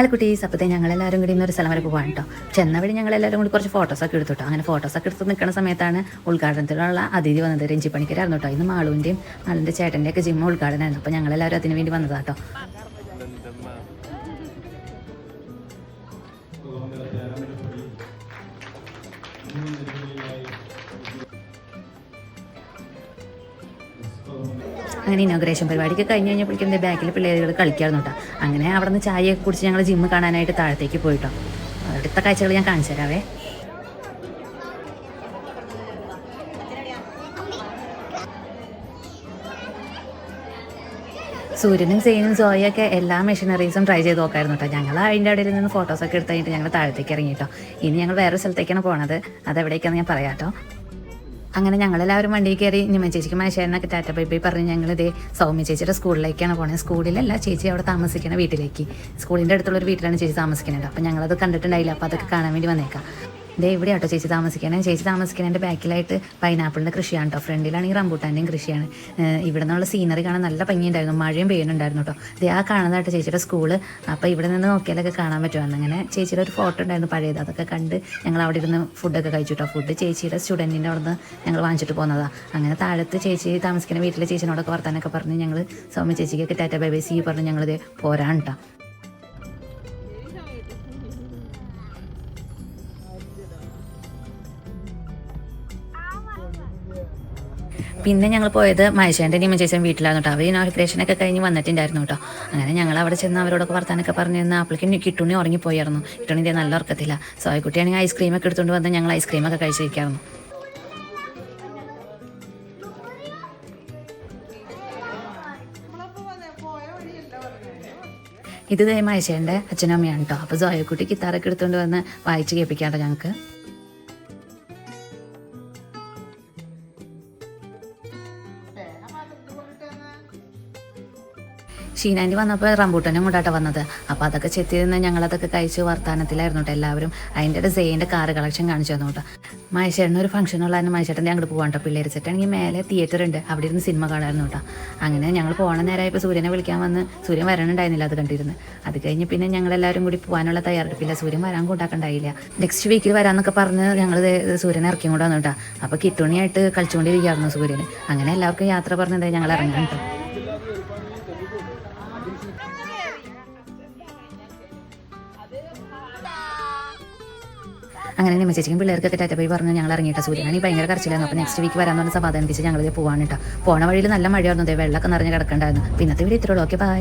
Hello കുട്ടീസ് അപ്പോഴത്തെ ഞങ്ങളെല്ലാവരും കൂടി ഇന്നൊരു സ്ഥലം വരെ പോകാൻ കേട്ടോ ചെന്ന വഴി ഞങ്ങളെല്ലാവരും കൂടി കുറച്ച് ഫോട്ടോസൊക്കെ എടുത്തു കേട്ടോ അങ്ങനെ ഫോട്ടോസൊക്കെ എടുത്ത് നിൽക്കുന്ന സമയത്താണ് ഉദ്ഘാടനത്തിലുള്ള അതിഥി വന്നത് രഞ്ജി പണിക്കരായിരുന്നു കേട്ടോ ഇന്ന് മാളുവിന്റെയും മാളുവിന്റെ ചേട്ടന്റെയൊക്കെ ജിമ്മ ഉദ്ഘാടനമായിരുന്നു. അപ്പോൾ ഞങ്ങളെല്ലാവരും അതിനു വേണ്ടി വന്നതാണ് കേട്ടോ അങ്ങനെ ഇനോഗ്രേഷൻ പരിപാടിക്ക് കഴിഞ്ഞ് കഴിഞ്ഞപ്പോഴേക്കും ബാക്കിൽ പിള്ളേരുകൾ കളിക്കാറുണ്ട് കേട്ടോ അങ്ങനെ അവിടെ നിന്ന് ചായയൊക്കെ കുടിച്ച് ഞങ്ങൾ ജിമ്മ് കാണാനായിട്ട് താഴത്തേക്ക് പോയിട്ടോ. അടുത്ത കാഴ്ചകൾ ഞാൻ കാണിച്ചു തരാവേ. സൂര്യനും സെയിനും സോയൊക്കെ എല്ലാ മെഷീനറീസും ട്രൈ ചെയ്ത് നോക്കായിരുന്നു കേട്ടോ ഞങ്ങൾ അതിന്റെ ഇടയിൽ നിന്ന് ഫോട്ടോസൊക്കെ എടുത്ത് കഴിഞ്ഞിട്ട് ഞങ്ങൾ താഴത്തേക്ക് ഇറങ്ങി കേട്ടോ ഇനി ഞങ്ങൾ വേറെ സ്ഥലത്തേക്കാണ് പോണത്. അതെവിടേക്കാന്ന് ഞാൻ പറയാം കേട്ടോ അങ്ങനെ ഞങ്ങളെല്ലാവരും വണ്ടിയിൽ കയറി നിമ ചേച്ചിക്ക് മനുഷ്യനൊക്കെ ടാറ്റ ബൈ ബൈ പറഞ്ഞ് ഞങ്ങളിത് സൗമ്യ ചേച്ചിയുടെ സ്കൂളിലേക്കാണ് പോണത് സ്കൂളിലല്ല ചേച്ചി അവിടെ താമസിക്കുന്ന വീട്ടിലേക്ക്. സ്കൂളിന്റെ അടുത്തുള്ള ഒരു വീട്ടിലാണ് ചേച്ചി താമസിക്കുന്നത് അപ്പം ഞങ്ങളത് കണ്ടിട്ടുണ്ടായില്ല. അപ്പോൾ അതൊക്കെ കാണാൻ വേണ്ടി വന്നേക്കാം. ദേ ഇവിടെ ആട്ടോ ചേച്ചി താമസിക്കണേ. ചേച്ചി താമസിക്കുന്നതിന്റെ ബാക്കിലായിട്ട് പൈനാപ്പിളിന്റെ കൃഷിയാണ് കേട്ടോ ഫ്രണ്ടിലാണെങ്കിൽ റംബൂട്ടാന്റെയും കൃഷിയാണ്. ഇവിടെ നിന്നുള്ള സീനറി കാണാൻ നല്ല ഭംഗിയുണ്ടായിരുന്നു. മഴയും പെയ്യുന്നുണ്ടായിരുന്നു കേട്ടോ ഇതേ ആ കാണുന്നതായിട്ട് ചേച്ചിയുടെ സ്കൂൾ അപ്പോൾ ഇവിടെ നിന്ന് നോക്കിയാലൊക്കെ കാണാൻ പറ്റുമായിരുന്നു അങ്ങനെ ചേച്ചിയുടെ ഒരു ഫോട്ടോ ഉണ്ടായിരുന്നു പഴയത്. അതൊക്കെ കണ്ട് ഞങ്ങൾ അവിടെ ഇരുന്ന് ഫുഡൊക്കെ കഴിച്ചു കേട്ടോ ഫുഡ് ചേച്ചിയുടെ സ്റ്റുഡന്റിന്റെ അവിടെ നിന്ന് ഞങ്ങൾ വാങ്ങിച്ചിട്ട് പോകുന്നതാണ് അങ്ങനെ താഴത്ത് ചേച്ചി താമസിക്കുന്ന വീട്ടിലെ ചേച്ചിനോടൊക്കെ വർത്താനൊക്കെ പറഞ്ഞ് ഞങ്ങൾ സൗമ്യ ചേച്ചിക്കൊക്കെ ടാറ്റ ബൈ ബൈ സി പറഞ്ഞ് ഞങ്ങളിത് പോരാൻ കേട്ടോ പിന്നെ ഞങ്ങൾ പോയത് മഹേഷേന്റെ നിയമം ചേച്ചൻ വീട്ടിലായിരുന്നു കേട്ടോ. അവർ ഇനോഗ്രേഷനൊക്കെ കഴിഞ്ഞ് വന്നിട്ടുണ്ടായിരുന്നു കേട്ടോ. അങ്ങനെ ഞങ്ങൾ അവിടെ ചെന്ന് അവരോടൊക്കെ വർത്താനൊക്കെ പറഞ്ഞു തന്ന അപ്പോഴേക്കും കിട്ടുണി ഉറങ്ങിപ്പോയായിരുന്നു. കിട്ടുണി ഇതേ നല്ല ഉറക്കത്തില്ല സോയക്കുട്ടിയാണെങ്കിൽ ഐസ്ക്രീമൊക്കെ എടുത്തുകൊണ്ട് വന്ന് ഞങ്ങൾ ഐസ്ക്രീമൊക്കെ കഴിച്ചിരിക്കായിരുന്നു. ഇത് മഹേഷേന്റെ അച്ഛനമ്മയാണ് കേട്ടോ. അപ്പോൾ സോയക്കുട്ടി കിത്താറൊക്കെ എടുത്തുകൊണ്ട് വന്ന് വായിച്ച് കേൾപ്പിക്കാട്ടോ ഞങ്ങൾക്ക്. ഷീനാന്റി വന്നപ്പോൾ റംബൂട്ടനും കൊണ്ടാട്ടോ വന്നത്. അപ്പോൾ അതൊക്കെ ചെത്തി നിന്ന് ഞങ്ങളതൊക്കെ കഴിച്ച് വർത്താനത്തിലായിരുന്നു കേട്ടോ എല്ലാവരും. അതിന്റെ സെയിന്റെ കാറ് കളക്ഷൻ കാണിച്ചു തന്നു കേട്ടോ മഹേഷേട്ടന് ഒരു ഫംഗ്ഷൻ ഉള്ളതിന് മഹേഷേട്ടന്റെ അങ്ങോട്ട് പോകാൻ കേട്ടോ പിള്ളേർ സെറ്റാണെങ്കിൽ മേലെ തിയേറ്റർ ഉണ്ട്. അവിടെ ഇരുന്ന് സിനിമ കാണായിരുന്നു കേട്ടോ അങ്ങനെ ഞങ്ങൾ പോകണ നേരമായപ്പോൾ സൂര്യനെ വിളിക്കാൻ വന്ന് സൂര്യൻ വരണുണ്ടായിരുന്നില്ല അത് കണ്ടിരുന്നു. അത് കഴിഞ്ഞ് പിന്നെ ഞങ്ങളെല്ലാവരും കൂടി പോകാനുള്ള തയ്യാറെടുപ്പില്ല. സൂര്യൻ വരാൻ കൂട്ടാക്കണ്ടായില്ല. നെക്സ്റ്റ് വീക്കിൽ വരാമെന്നൊക്കെ പറഞ്ഞ് ഞങ്ങൾ സൂര്യനെ ഇറക്കി കൊണ്ട് വന്നു കേട്ടോ അപ്പോൾ കിട്ടുണിയായിട്ട് കളിച്ചുകൊണ്ടിരിക്കുകയായിരുന്നു സൂര്യൻ അങ്ങനെ എല്ലാവർക്കും യാത്ര പറഞ്ഞതായി ഞങ്ങൾ ഇറങ്ങാൻ കേട്ടോ അങ്ങനെ നിമ്മ ചേച്ചിക്കും തെറ്റ പോയി പറഞ്ഞ് ഞങ്ങൾ ഇറങ്ങിയിട്ട ഇറങ്ങിയിട്ട് ഈ ഭയങ്കര കരച്ചിലായിരുന്നു. അപ്പോൾ നെക്സ്റ്റ് വീക്ക് വരാമെന്ന് പറഞ്ഞ സമാധാനിപ്പിച്ച് ഞങ്ങൾ പോകാൻ കേട്ടോ പോണ വഴിയിൽ നല്ല മഴയായിരുന്നു വെള്ളമൊക്കെ നിറഞ്ഞ് കിടക്കണ്ടായിരുന്നു. പിന്നത്തെ വീട് ഇത്രയുള്ളൂ ഓക്കെ ബൈ